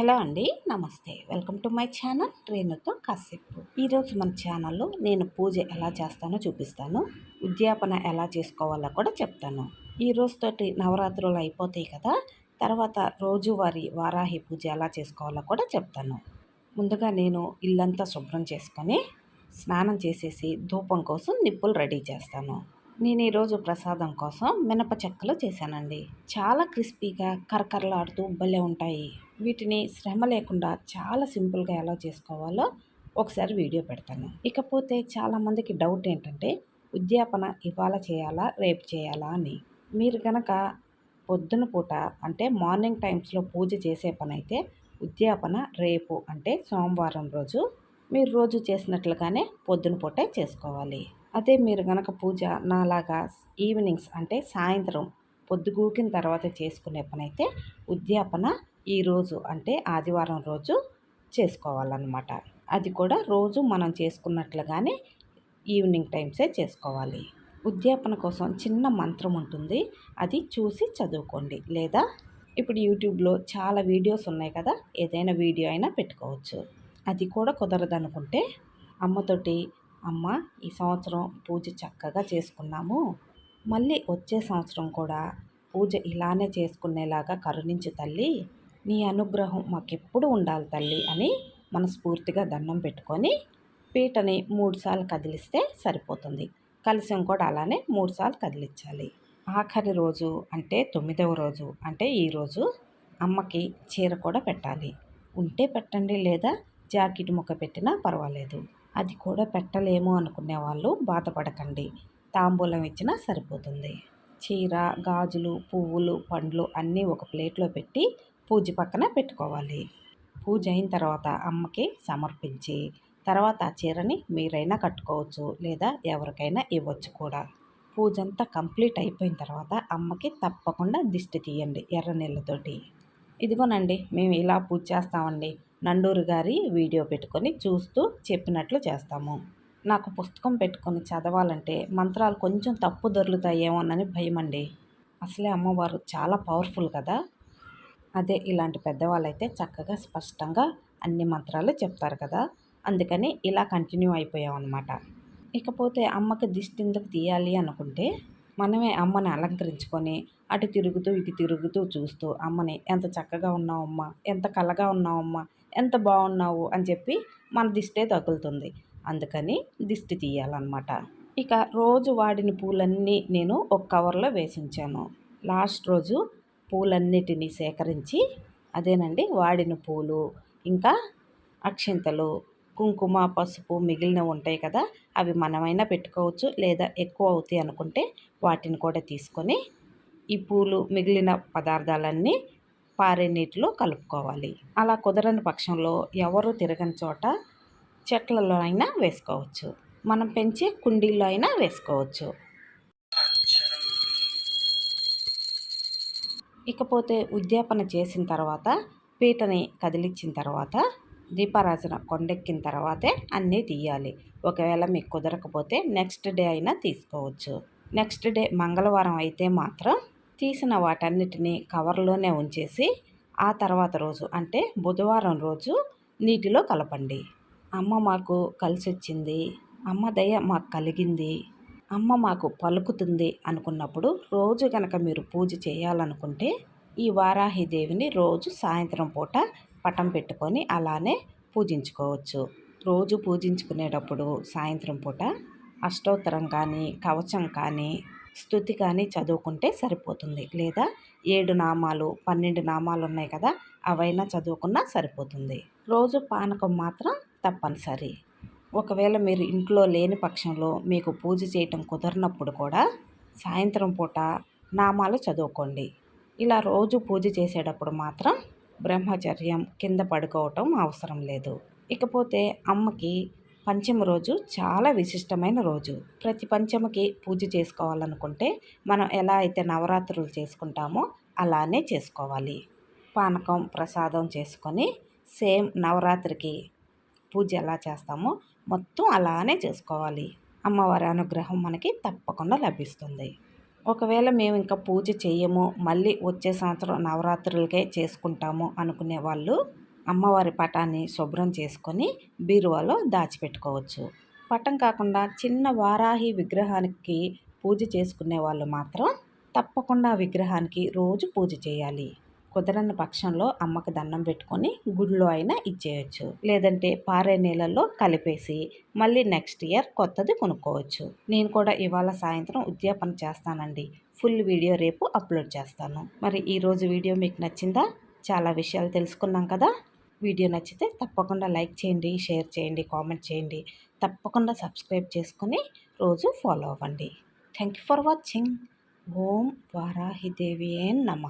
Hello అండి నమస్తే. Welcome to my channel రేణుతో కాసేపు. ఈరోజు మన ఛానల్లో నేను పూజ ఎలా చేస్తానో చూపిస్తాను. ఉద్యాపన ఎలా చేసుకోవాలో కూడా చెప్తాను. ఈ రోజుతోటి నవరాత్రులు అయిపోతాయి కదా తర్వాత రోజువారీ వారాహి పూజ ఎలా చేసుకోవాలో కూడా చెప్తాను. ముందుగా నేను ఇల్లంతా శుభ్రం చేసుకొని స్నానం చేసేసి ధూపం కోసం నిప్పులు రెడీ చేస్తాను. నేను ఈరోజు ప్రసాదం కోసం మినప చెక్కలు చేశానండి. చాలా క్రిస్పీగా కరకరలాడుతూ భలే ఉంటాయి. వీటిని శ్రమ లేకుండా చాలా సింపుల్గా ఎలా చేసుకోవాలో ఒకసారి వీడియో పెడతాను. ఇకపోతే చాలామందికి డౌట్ ఏంటంటే ఉద్యాపన ఇవాళ చేయాలా రేపు చేయాలా అని. మీరు కనుక పొద్దున పూట అంటే మార్నింగ్ టైమ్స్లో పూజ చేసే పని అయితే ఉద్యాపన రేపు అంటే సోమవారం రోజు మీరు రోజు చేసినట్లుగానే పొద్దున పూటే చేసుకోవాలి. అదే మీరు కనుక పూజ నాలాగా ఈవినింగ్స్ అంటే సాయంత్రం పొద్దుగూకిన తర్వాత చేసుకునే పని అయితే ఉద్యాపన ఈరోజు అంటే ఆదివారం రోజు చేసుకోవాలన్నమాట. అది కూడా రోజు మనం చేసుకున్నట్లుగానే ఈవినింగ్ టైమ్సే చేసుకోవాలి. ఉద్యాపన కోసం చిన్న మంత్రం ఉంటుంది. అది చూసి చదువుకోండి. లేదా ఇప్పుడు యూట్యూబ్లో చాలా వీడియోస్ ఉన్నాయి కదా ఏదైనా వీడియో అయినా పెట్టుకోవచ్చు. అది కూడా కుదరదనుకుంటే అమ్మతోటి అమ్మ ఈ సంవత్సరం పూజ చక్కగా చేసుకున్నాము. మళ్ళీ వచ్చే సంవత్సరం కూడా పూజ ఇలానే చేసుకునేలాగా కరుణించు తల్లి. నీ అనుగ్రహం మాకెప్పుడు ఉండాలి తల్లి అని మనస్ఫూర్తిగా దండం పెట్టుకొని పీటని మూడుసార్లు కదిలిస్తే సరిపోతుంది. కలిసం కూడా అలానే మూడుసార్లు కదిలించాలి. ఆఖరి రోజు అంటే తొమ్మిదవ రోజు అంటే ఈరోజు అమ్మకి చీర కూడా పెట్టాలి. ఉంటే పెట్టండి లేదా జాకెట్ ముక్క పెట్టినా పర్వాలేదు. అది కూడా పెట్టలేము అనుకునే వాళ్ళు బాధపడకండి. తాంబూలం ఇచ్చినా సరిపోతుంది. చీర గాజులు పువ్వులు పండ్లు అన్నీ ఒక ప్లేట్లో పెట్టి పూజ పక్కన పెట్టుకోవాలి. పూజ అయిన తర్వాత అమ్మకి సమర్పించి తర్వాత ఆ చీరని మీరైనా కట్టుకోవచ్చు లేదా ఎవరికైనా ఇవ్వచ్చు కూడా. పూజ అంతా కంప్లీట్ అయిపోయిన తర్వాత అమ్మకి తప్పకుండా దిష్టి తీయండి ఎర్ర నీళ్ళతోటి. ఇదిగోనండి మేము ఇలా పూజ చేస్తామండి. నండూరు గారి వీడియో పెట్టుకొని చూస్తూ చెప్పినట్లు చేస్తాము. నాకు పుస్తకం పెట్టుకొని చదవాలంటే మంత్రాలు కొంచెం తప్పు దొరుకుతాయేమోనని భయం అండి అసలే అమ్మవారు చాలా పవర్ఫుల్ కదా. అదే ఇలాంటి పెద్దవాళ్ళు అయితే చక్కగా స్పష్టంగా అన్ని మంత్రాలు చెప్తారు కదా. అందుకని ఇలా కంటిన్యూ అయిపోయాం అనమాట ఇకపోతే అమ్మకి దిష్టి ఎందుకు తీయాలి అనుకుంటే మనమే అమ్మని అలంకరించుకొని అటు తిరుగుతూ ఇటు తిరుగుతూ చూస్తూ అమ్మని ఎంత చక్కగా ఉన్నావమ్మా ఎంత కలగా ఉన్నావమ్మా ఎంత బాగున్నావు అని చెప్పి మన దిష్టే తగులుతుంది. అందుకని దిష్టి తీయాలన్నమాట. ఇక రోజు వాడిన పూలన్నీ నేను ఒక కవర్లో వేసి ఉంచాను లాస్ట్ రోజు పూలన్నిటినీ సేకరించి అదేనండి వాడిన పూలు ఇంకా అక్షింతలు కుంకుమ పసుపు మిగిలినవి ఉంటాయి కదా అవి మనమైనా పెట్టుకోవచ్చు లేదా ఎక్కువ అవుతాయి అనుకుంటే వాటిని కూడా తీసుకొని ఈ పూలు మిగిలిన పదార్థాలన్నీ పారే నీటిలో కలుపుకోవాలి. అలా కుదరని పక్షంలో ఎవరు తిరగని చోట చెట్లలో అయినా వేసుకోవచ్చు. మనం పెంచే కుండీల్లో అయినా వేసుకోవచ్చు. ఇకపోతే ఉద్యాపన చేసిన తర్వాత పీటని కదిలించిన తర్వాత దీపారాజన కొండెక్కిన తర్వాతే అన్నీ తీయాలి. ఒకవేళ మీకు కుదరకపోతే నెక్స్ట్ డే అయినా తీసుకోవచ్చు. నెక్స్ట్ డే మంగళవారం అయితే మాత్రం తీసిన వాటన్నిటిని కవర్లోనే ఉంచేసి ఆ తర్వాత రోజు అంటే బుధవారం రోజు నీటిలో కలపండి. అమ్మ మాకు కలిసి వచ్చింది అమ్మ దయ మాకు కలిగింది. అమ్మ మాకు పలుకుతుంది అనుకున్నప్పుడు రోజు కనుక మీరు పూజ చేయాలనుకుంటే ఈ వారాహిదేవిని రోజు సాయంత్రం పూట పటం పెట్టుకొని అలానే పూజించుకోవచ్చు. రోజు పూజించుకునేటప్పుడు సాయంత్రం పూట అష్టోత్తరం కానీ కవచం కానీ స్థుతి కానీ చదువుకుంటే సరిపోతుంది. లేదా ఏడు నామాలు పన్నెండు నామాలు ఉన్నాయి కదా అవైనా చదువుకున్నా సరిపోతుంది. రోజు పానకం మాత్రం తప్పనిసరి. ఒకవేళ మీరు ఇంట్లో లేని పక్షంలో మీకు పూజ చేయటం కుదరినప్పుడు కూడా సాయంత్రం పూట నామాలు చదువుకోండి. ఇలా రోజు పూజ చేసేటప్పుడు మాత్రం బ్రహ్మచర్యం కింద పడుకోవటం అవసరం లేదు. ఇకపోతే అమ్మకి పంచమ రోజు చాలా విశిష్టమైన రోజు. ప్రతి పంచమకి పూజ చేసుకోవాలనుకుంటే మనం ఎలా అయితే నవరాత్రులు చేసుకుంటామో అలానే చేసుకోవాలి. పానకం ప్రసాదం చేసుకొని సేమ్ నవరాత్రికి పూజ ఎలా చేస్తామో మొత్తం అలానే చేసుకోవాలి. అమ్మవారి అనుగ్రహం మనకి తప్పకుండా లభిస్తుంది. ఒకవేళ మేము ఇంకా పూజ చేయము మళ్ళీ వచ్చే సంవత్సరం నవరాత్రులకే చేసుకుంటాము అనుకునే వాళ్ళు అమ్మవారి పటాన్ని శుభ్రం చేసుకొని బీరువాలో దాచిపెట్టుకోవచ్చు. పటం కాకుండా చిన్న వారాహి విగ్రహానికి పూజ చేసుకునే వాళ్ళు మాత్రం తప్పకుండా విగ్రహానికి రోజు పూజ చేయాలి. కుదరని పక్షంలో అమ్మకి దండం పెట్టుకొని గుడిలో అయినా ఇచ్చేయచ్చు. లేదంటే పారే నీళ్ళల్లో కలిపేసి మళ్ళీ నెక్స్ట్ ఇయర్ కొత్తది కొనుక్కోవచ్చు. నేను కూడా ఇవాళ సాయంత్రం ఉద్యాపన చేస్తానండి. ఫుల్ వీడియో రేపు అప్లోడ్ చేస్తాను. మరి ఈరోజు వీడియో మీకు నచ్చిందా? చాలా విషయాలు తెలుసుకున్నాం కదా? వీడియో నచ్చితే తప్పకుండా లైక్ చేయండి షేర్ చేయండి కామెంట్ చేయండి. తప్పకుండా సబ్స్క్రైబ్ చేసుకొని రోజు ఫాలో అవ్వండి. Thank you for watching. ఓం వారాహిదేవి నమ.